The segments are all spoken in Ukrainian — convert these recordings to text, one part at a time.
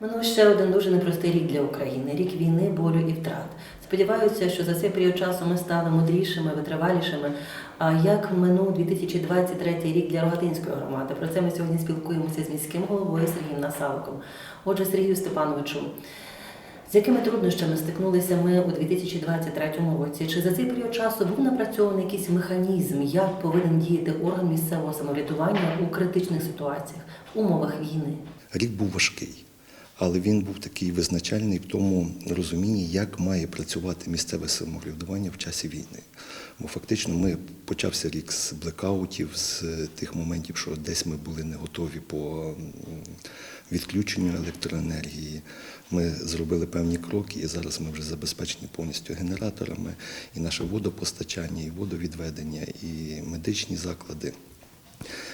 Минув ще один дуже непростий рік для України рік війни, болю і втрат. Сподіваюся, що за цей період часу ми стали мудрішими, витривалішими. А як минув 2023 рік для Рогатинської громади? Про це ми сьогодні спілкуємося з міським головою Сергієм Насаликом. Отже, Сергію Степановичу, з якими труднощами стикнулися ми у 2023 році? Чи за цей період часу був напрацьований якийсь механізм, як повинен діяти орган місцевого самоврядування у критичних ситуаціях, умовах війни? Рік був важкий, але він був такий визначальний в тому розумінні, як має працювати місцеве самоврядування в часі війни. Бо фактично ми почався рік з блекаутів, з тих моментів, що десь ми були не готові по відключенню електроенергії. Ми зробили певні кроки, і зараз ми вже забезпечені повністю генераторами, і наше водопостачання, і водовідведення, і медичні заклади.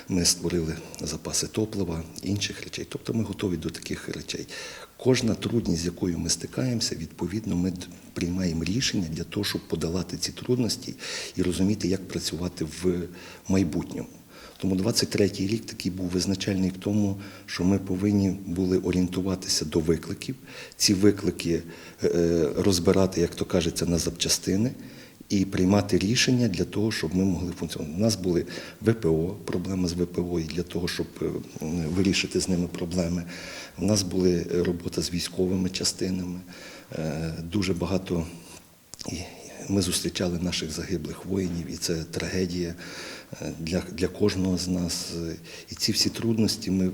Ми створили запаси топлива, інших речей. Тобто ми готові до таких речей. Кожна трудність, з якою ми стикаємося, відповідно, ми приймаємо рішення для того, щоб подолати ці трудності і розуміти, як працювати в майбутньому. Тому 23-й рік такий був визначальний в тому, що ми повинні були орієнтуватися до викликів, ці виклики е, розбирати, як то кажеться, на запчастини і приймати рішення для того, щоб ми могли функціонувати. У нас були ВПО, проблеми з ВПО, і для того, щоб е, вирішити з ними проблеми. У нас були робота з військовими частинами, е, дуже багато. Ми зустрічали наших загиблих воїнів, і це трагедія е, для, для кожного з нас. І ці всі трудності ми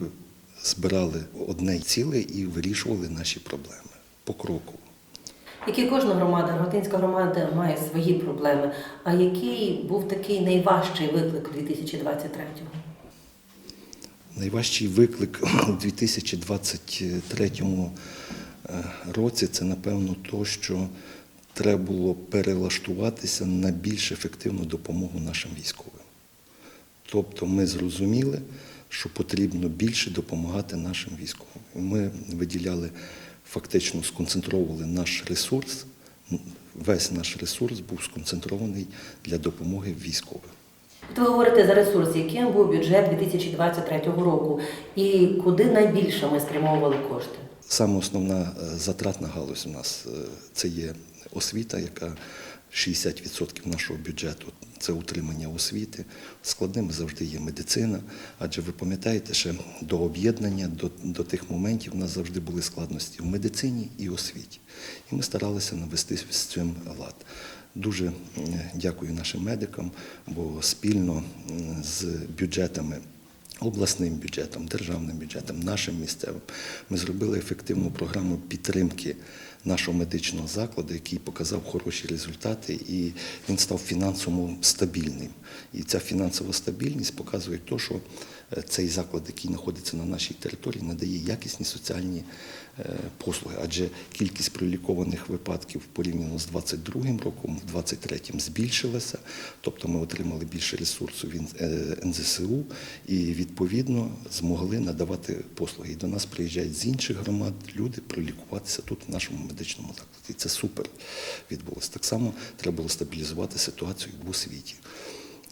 збирали одне ціле і вирішували наші проблеми по кроку. Як і кожна громада, Рогатинська громада має свої проблеми. А який був такий найважчий виклик у 2023-му? Найважчий виклик у 2023 е, році це, напевно, то, що треба було перелаштуватися на більш ефективну допомогу нашим військовим. Тобто ми зрозуміли, що потрібно більше допомагати нашим військовим. Ми виділяли, фактично сконцентрували наш ресурс, весь наш ресурс був сконцентрований для допомоги військовим. Ви говорите за ресурс, яким був бюджет 2023 року, і куди найбільше ми спрямовували кошти? Саме основна е, затратна галузь у нас е, це є освіта, яка 60% нашого бюджету це утримання освіти. Складними завжди є медицина, адже ви пам'ятаєте, ще до об'єднання, до, до тих моментів у нас завжди були складності в медицині і освіті. І ми старалися навести з цим лад. Дуже дякую нашим медикам, бо спільно з бюджетами обласним бюджетом, державним бюджетом, нашим місцевим. Ми зробили ефективну програму підтримки нашого медичного закладу, який показав хороші результати, і він став фінансово стабільним. І ця фінансова стабільність показує те, що е, цей заклад, який знаходиться на нашій території, надає якісні соціальні е, послуги. Адже кількість пролікованих випадків порівняно з 22 роком, в 23-м збільшилася, тобто ми отримали більше ресурсу від е, НЗСУ і відповідно змогли надавати послуги. І до нас приїжджають з інших громад люди пролікуватися тут, в нашому медичному закладі. І це супер відбулося. Так само треба було стабілізувати ситуацію в освіті.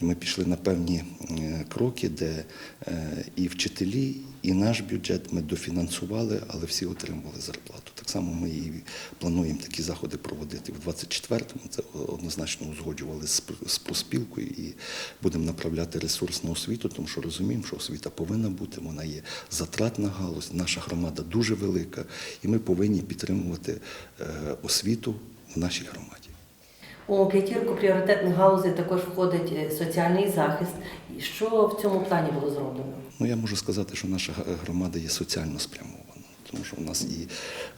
Ми пішли на певні е, кроки, де е, і вчителі, і наш бюджет ми дофінансували, але всі отримували зарплату. Так само ми і плануємо такі заходи проводити в 24-му. Це однозначно узгоджували з профспілкою і будемо направляти ресурс на освіту, тому що розуміємо, що освіта повинна бути, вона є затратна галузь, наша громада дуже велика, і ми повинні підтримувати е, освіту в нашій громаді. У п'ятірку пріоритетних галузей також входить е, соціальний захист. Що в цьому плані було зроблено? Ну, я можу сказати, що наша громада є соціально спрямована, тому що у нас і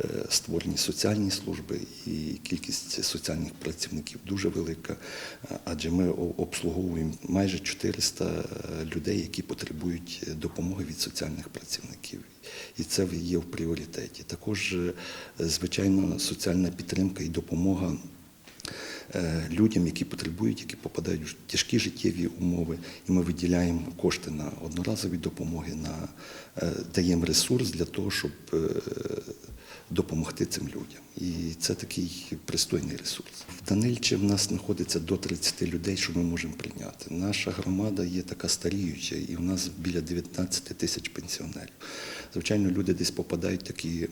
е, створені соціальні служби, і кількість соціальних працівників дуже велика, адже ми обслуговуємо майже 400 людей, які потребують е, допомоги від соціальних працівників. І це є в пріоритеті. Також, е, звичайно, соціальна підтримка і допомога е, людям, які потребують, які попадають в тяжкі життєві умови, і ми виділяємо кошти на одноразові допомоги, на е, даємо ресурс для того, щоб е, допомогти цим людям. І це такий пристойний ресурс. В Данильче в нас знаходиться до 30 людей, що ми можемо прийняти. Наша громада є така старіюча, і в нас біля 19 тисяч пенсіонерів. Звичайно, люди десь попадають в такі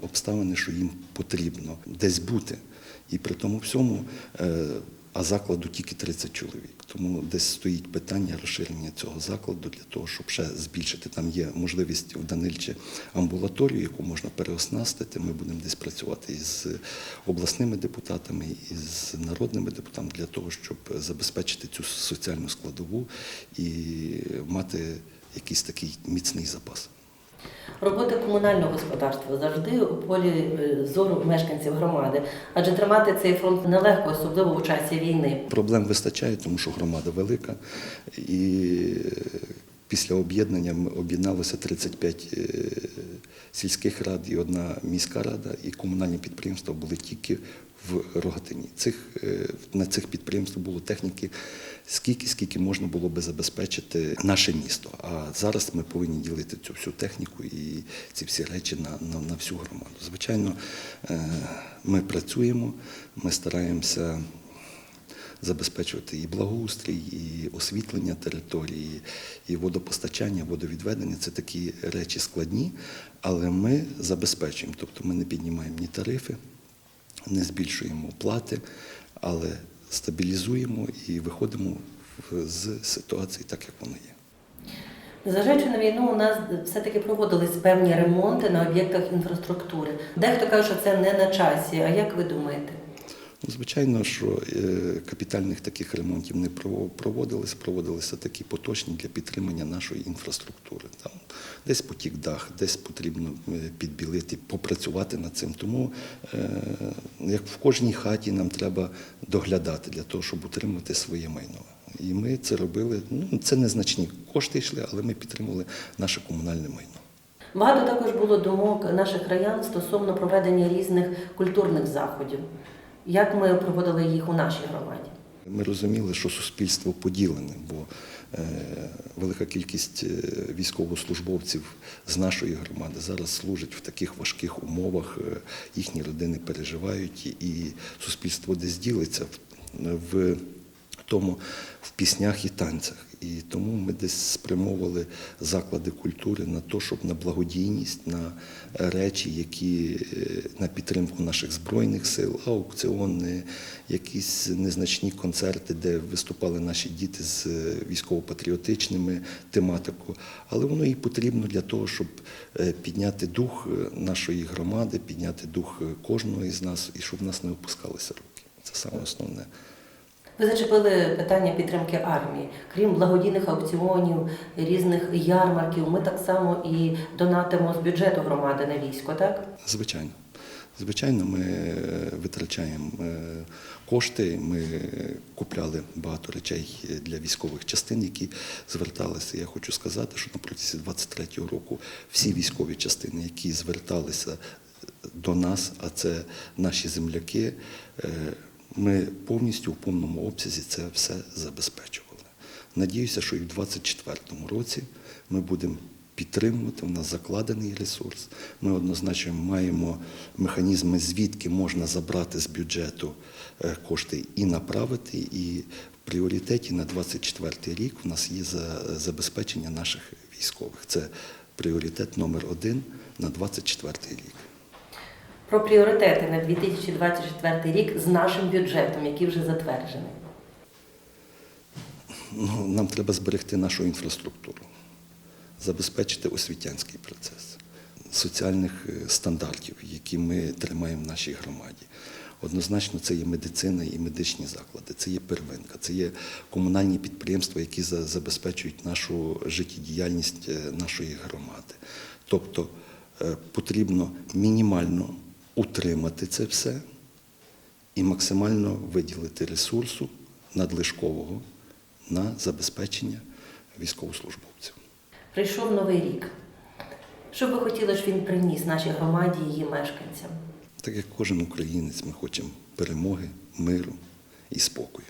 обставини, що їм потрібно десь бути. І при тому всьому, е, а закладу тільки 30 чоловік. Тому десь стоїть питання розширення цього закладу для того, щоб ще збільшити. Там є можливість в Данильче амбулаторію, яку можна переоснастити. Ми будемо десь працювати із обласними депутатами, із народними депутатами для того, щоб забезпечити цю соціальну складову і мати якийсь такий міцний запас. Робота комунального господарства завжди у полі е, зору мешканців громади, адже тримати цей фронт нелегко, особливо у часі війни. Проблем вистачає, тому що громада велика. І після об'єднання ми об'єдналося 35 е, сільських рад і одна міська рада, і комунальні підприємства були тільки в Рогатині. Цих, е, на цих підприємствах було техніки скільки, скільки можна було би забезпечити наше місто. А зараз ми повинні ділити цю всю техніку і ці всі речі на, на, на всю громаду. Звичайно, е, ми працюємо, ми стараємося забезпечувати і благоустрій, і освітлення території, і водопостачання, водовідведення це такі речі складні, але ми забезпечуємо. Тобто ми не піднімаємо ні тарифи, не збільшуємо плати, але стабілізуємо і виходимо з ситуації так, як воно є. Незважаючи на війну, у нас все-таки проводились певні ремонти на об'єктах інфраструктури. Дехто каже, що це не на часі. А як ви думаєте? Звичайно, що е, капітальних таких ремонтів не прово- проводились, проводилися такі поточні для підтримання нашої інфраструктури. Там десь потік дах, десь потрібно е, підбілити, попрацювати над цим. Тому, е, як в кожній хаті, нам треба доглядати для того, щоб утримувати своє майно. І ми це робили. Ну, це незначні кошти йшли, але ми підтримували наше комунальне майно. Багато також було думок наших краян стосовно проведення різних культурних заходів. Як ми проводили їх у нашій громаді? Ми розуміли, що суспільство поділене, бо е, велика кількість е, військовослужбовців з нашої громади зараз служить в таких важких умовах. е, Їхні родини переживають, і- суспільство десь ділиться в тому в піснях і танцях. І тому ми десь спрямовували заклади культури на те, щоб на благодійність, на речі, які е, на підтримку наших збройних сил, аукціони, якісь незначні концерти, де виступали наші діти з е, військово-патріотичними тематикою. Але воно і потрібно для того, щоб е, підняти дух нашої громади, підняти дух кожного із нас, і щоб нас не опускалися руки. Це саме основне. Ви зачепили питання підтримки армії. Крім благодійних аукціонів, різних ярмарків, ми так само і донатимо з бюджету громади на військо, так? Звичайно. Звичайно, ми е, витрачаємо е, кошти. Ми купляли багато речей для військових частин, які зверталися. Я хочу сказати, що на протязі 23-го року всі військові частини, які зверталися до нас, а це наші земляки, е, ми повністю в повному обсязі це все забезпечували. Надіюся, що і в 24-му році ми будемо підтримувати. У нас закладений ресурс. Ми однозначно маємо механізми, звідки можна забрати з бюджету е, кошти і направити. І в пріоритеті на 24-й рік у нас є за- забезпечення наших військових. Це пріоритет номер один на 24-й рік. Про пріоритети на 2024 рік з нашим бюджетом, який вже затверджений. Ну, нам треба зберегти нашу інфраструктуру, забезпечити освітянський процес, соціальних е, стандартів, які ми тримаємо в нашій громаді. Однозначно, це є медицина і медичні заклади, це є первинка, це є комунальні підприємства, які забезпечують нашу життєдіяльність е, нашої громади. Тобто е, потрібно мінімально утримати це все і максимально виділити ресурсу надлишкового на забезпечення військовослужбовців. Прийшов новий рік. Що би хотіли, щоб він приніс нашій громаді і її мешканцям? Так як кожен українець, ми хочемо перемоги, миру і спокою.